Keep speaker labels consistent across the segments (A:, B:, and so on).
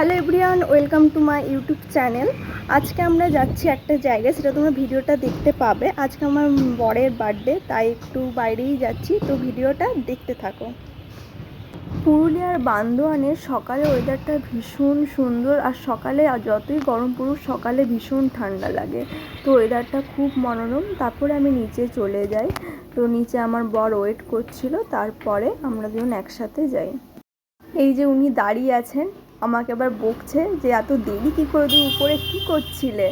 A: Hello everyone, welcome to my YouTube channel. আজকে আমরা যাচ্ছি একটা জায়গায়, সেটা তোমরা ভিডিওটা দেখতে পাবে। আজকে আমার বরের বার্থডে, তাই একটু বাইরেই যাচ্ছি, তো ভিডিওটা দেখতে থাকো। পুরুলিয়ার বান্দোয়ানের সকালে ওয়েদারটা ভীষণ সুন্দর, আর সকালে যতই গরম পড়ুক, সকালে ভীষণ ঠান্ডা লাগে। তো ওয়েদারটা খুব মনোরম। তারপরে আমি নিচে চলে যাই। তো নিচে আমার বর ওয়েট করছিল, তারপরে আমরা দুজন একসাথে যাই। এই যে উনি দাঁড়িয়ে আছেন আমাকে আবার বকছে যে এত দেরি কী করে তুমি উপরে কী করছিলে?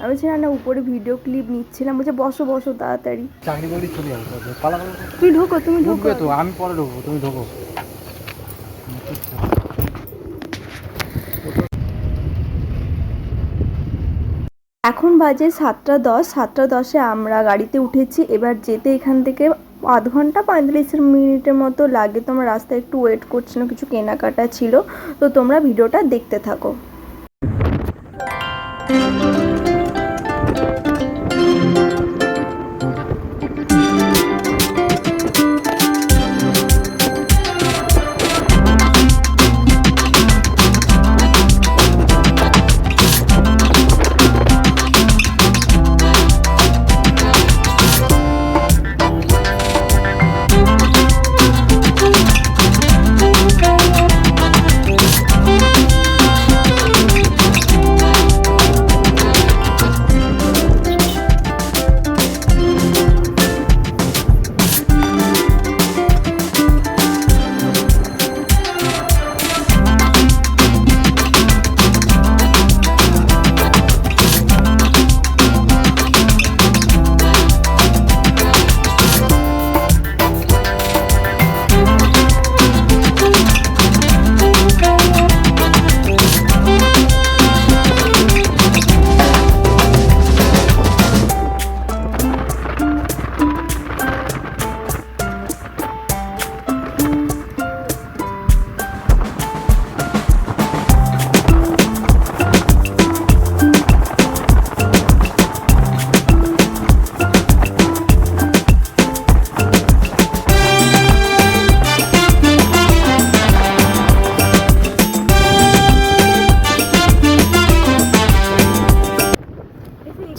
A: আমি বলছি না না উপরে ভিডিও ক্লিপ নিচ্ছিলাম। বলছে বসো বসো তাড়াতাড়ি।
B: চাকরি বাকরি চলে আসবে।
A: তুমি ঢোকো তুমি ঢোকো।
B: তো আমি পরে ঢুকবো তুমি ঢোকো।
A: এখন বাজে সাতটা দশ সাতটা দশে আমরা গাড়িতে উঠেছি। এবার যেতে এখান থেকে আধ ঘণ্টা পঁয়তাল্লিশ মিনিটের মতো লাগে। তোমার রাস্তায় একটু ওয়েট করছিল, কিছু কেনাকাটা ছিল। তো তোমরা ভিডিওটা দেখতে থাকো।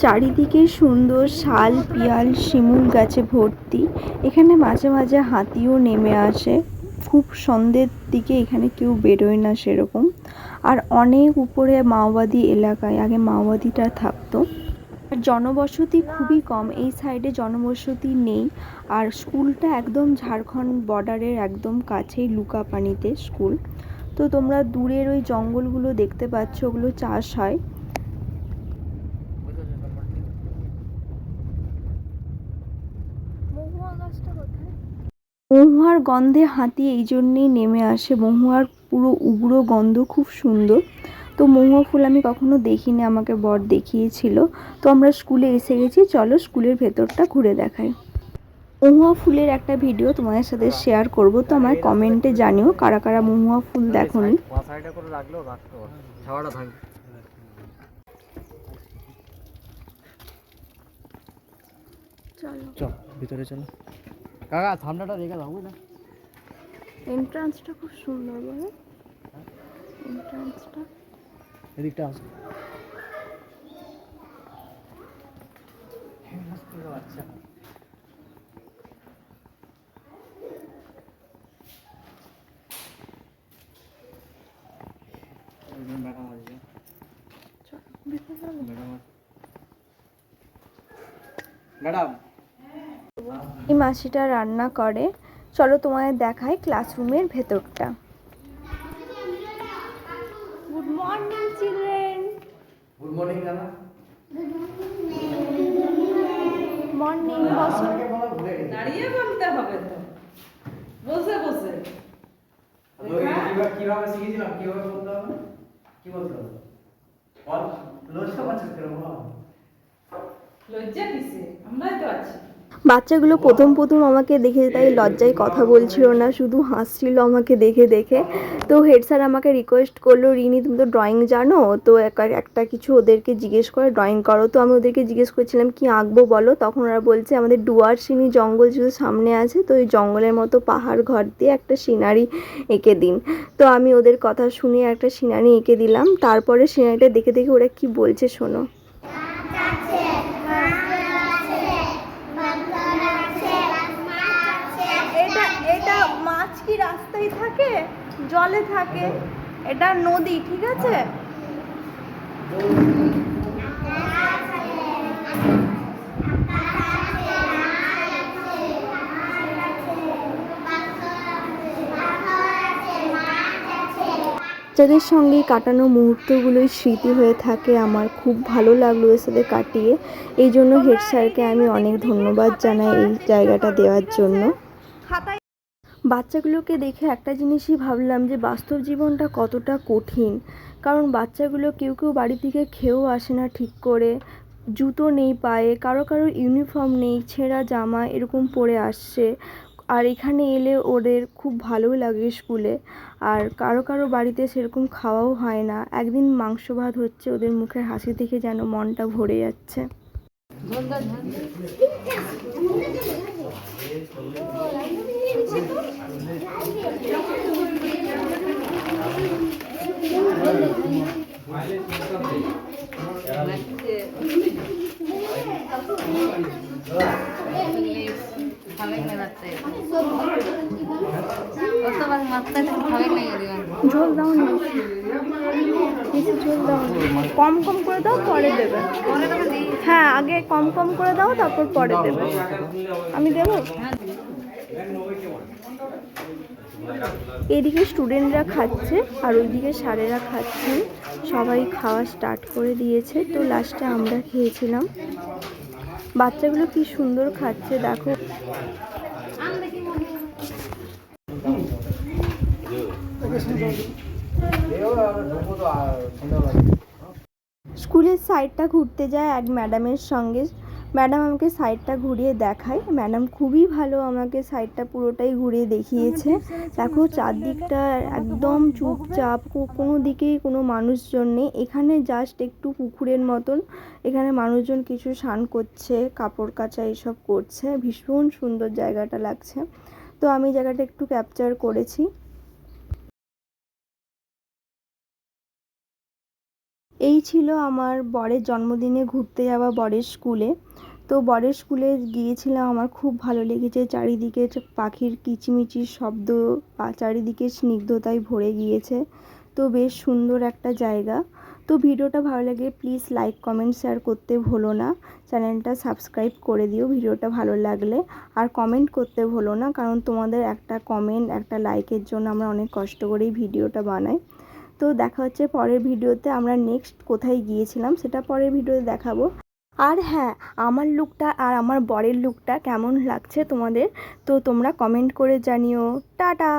A: চারিদিকে সুন্দর শাল, পিয়াল, শিমুল গাছে ভর্তি। এখানে মাঝে মাঝে হাতিও নেমে আসে। খুব সন্ধ্যের দিকে এখানে কেউ বেরোয় না সেরকম। আর অনেক উপরে মাওবাদী এলাকায়, আগে মাওবাদীটা থাকতো। আর জনবসতি খুবই কম, এই সাইডে জনবসতি নেই। আর স্কুলটা একদম ঝাড়খণ্ড বর্ডারের একদম কাছেই লুকাপানিতে স্কুল। তো তোমরা দূরের ওই জঙ্গলগুলো দেখতে পাচ্ছ, ওগুলো চাষ হয়। মহুয়ার গন্ধে হাতি এই জন্যেই নেমে আসে। মহুয়ার পুরো উগ্র গন্ধ খুব সুন্দর। তো মহুয়া ফুল আমি কখনো দেখিনি আমাকে বর দেখিয়েছিল। তো আমরা স্কুলে এসে গেছি চলো স্কুলের ভেতরটা ঘুরে দেখাই। মহুয়া ফুলের একটা ভিডিও তোমাদের সাথে শেয়ার করব তো আমার কমেন্টে জানিও কারা কারা মহুয়া ফুল দেখোনি।
B: পাঁচ সাইডে করে রাখলেও রাখতে পারো ছাওয়াটা থাকবে
A: চলো।
B: চল ভিতরে চলো। কাকা ঠান্ডাটা রেখে দাও বুঝলে?
A: এন্ট্রান্সটা খুব সুন্দর বলো। এন্ট্রান্সটা
B: এদিকটা আসো। আচ্ছা ম্যাডাম আসবে
A: চলো ভিতরে চলো।
B: ম্যাডাম ম্যাডাম
A: এই মাসিটা রান্না করে। চলো তোমাদের দেখায় ক্লাসরুমের ভেতরটা। Good morning children
B: good morning দাদা
A: মর্নিং বসো
C: দাঁড়িয়ে বলতে হবে তো। বসে বসে।
B: কীভাবে শিখেছিলাম কীভাবে বলতে হবে? কি বলতে হবে? লজ্জা পাচ্ছিস কেন
C: লজ্জা কিসে আমরাই তো আছি।
A: বাচ্চাগুলো প্রথম প্রথম আমাকে দেখে তাই লজ্জায় কথা বলছিল না, শুধু হাসছিল আমাকে দেখে দেখে। তো হেড স্যার আমাকে রিকোয়েস্ট করল, রিনি, তুমি তো ড্রয়িং জানো? তো এক- একটা কিছু ওদেরকে জিজ্ঞেস করে ড্রয়িং করো। তো আমি ওদেরকে জিজ্ঞেস করছিলাম, কি আঁকবো বলো? তখন ওরা বলছে, আমাদের ডুয়ার্সিনি জঙ্গল যেহেতু সামনে আছে, তো ওই জঙ্গলের মতো পাহাড় ঘর দিয়ে একটা সিনারি এঁকে দিন। তো আমি ওদের কথা শুনে একটা সিনারি এঁকে দিলাম। তারপরে সিনারিটা দেখে দেখে ওরা কি বলছে, শোনো এটা এটা মাছ কি রাস্তায় থাকে, জলে থাকে, এটা নদী, ঠিক আছে? যাদের সঙ্গে কাটানো মুহূর্তগুলোই স্মৃতি হয়ে থাকে। আমার খুব ভালো লাগল এর সাথে কাটিয়ে। এই জন্য হেড স্যারকে আমি অনেক ধন্যবাদ জানাই এই জায়গাটা দেওয়ার জন্য। বাচ্চাগুলোকে দেখে একটা জিনিসই ভাবলাম যে বাস্তব জীবনটা কতটা কঠিন। কারণ বাচ্চাগুলো কেউ কেউ বাড়ি থেকে খেয়েও আসে না ঠিক করে, জুতো নেই পায়ে, কারও কারও ইউনিফর্ম নেই, ছেঁড়া জামা এরকম পরে আসছে। আর এখানে এলে ওদের খুব ভালোও লাগে স্কুলে। আর কারও কারও বাড়িতে সেরকম খাওয়াও হয় না। একদিন মাংস ভাত হচ্ছে, ওদের মুখের হাসি দেখে যেন মনটা ভরে যাচ্ছে। ঝোল দাও না। বেশি ঝোল দাও কম কম করে দাও পরে দেবে। হ্যাঁ আগে কম কম করে দাও তারপর পরে দেবে। আমি দেবো? এদিকে স্টুডেন্টরা খাচ্ছে আর ওইদিকে স্যারেরা খাচ্ছেন সবাই খাওয়া স্টার্ট করে দিয়েছে। তো লাস্টে আমরা খেয়েছিলাম। বাচ্চাগুলো কি সুন্দর খাচ্ছে, দেখো। স্কুলের সাইডটা ঘুরতে যায় এক ম্যাডামের সঙ্গে। ম্যাডাম আমাকে সাইডটা ঘুরিয়ে দেখায়। ম্যাডাম খুবই ভালো আমাকে সাইডটা পুরোটাই ঘুরিয়ে দেখিয়েছে। দেখো চারদিকটা একদম চুপচাপ কোনো দিকেই কোনো মানুষজন নেই। এখানে জাস্ট একটু পুকুরের মতন। এখানে মানুষজন কিছু স্নান করছে কাপড় কাচা এসব করছে। ভীষণ সুন্দর জায়গাটা লাগছে। তো আমি জায়গাটা একটু ক্যাপচার করেছি। এই ছিল আমার বরের জন্মদিনে ঘুরতে যাওয়া বরের স্কুলে। তো বরের স্কুলে গিয়েছিলাম, আমার খুব ভালো লেগেছে। চারিদিকে পাখির কিচিমিচির শব্দ চারিদিকে স্নিগ্ধতায় ভরে গিয়েছে। তো বেশ সুন্দর একটা জায়গা। তো ভিডিওটা ভালো লাগে, প্লিজ লাইক, কমেন্ট, শেয়ার করতে ভুলো না। চ্যানেলটা সাবস্ক্রাইব করে দিও ভিডিওটা ভালো লাগলে। আর কমেন্ট করতে ভুলো না, কারণ তোমাদের একটা কমেন্ট, একটা লাইকের জন্য আমরা অনেক কষ্ট করেই ভিডিওটা বানাই। তো দেখা হচ্ছে পরের ভিডিওতে আমরা নেক্সট কোথায় গিয়েছিলাম সেটা পরের ভিডিওতে দেখাবো। আর হ্যাঁ আমার লুকটা আর আমার বরের লুকটা কেমন লাগছে তোমাদের, তো তোমরা কমেন্ট করে জানিও। টাটা!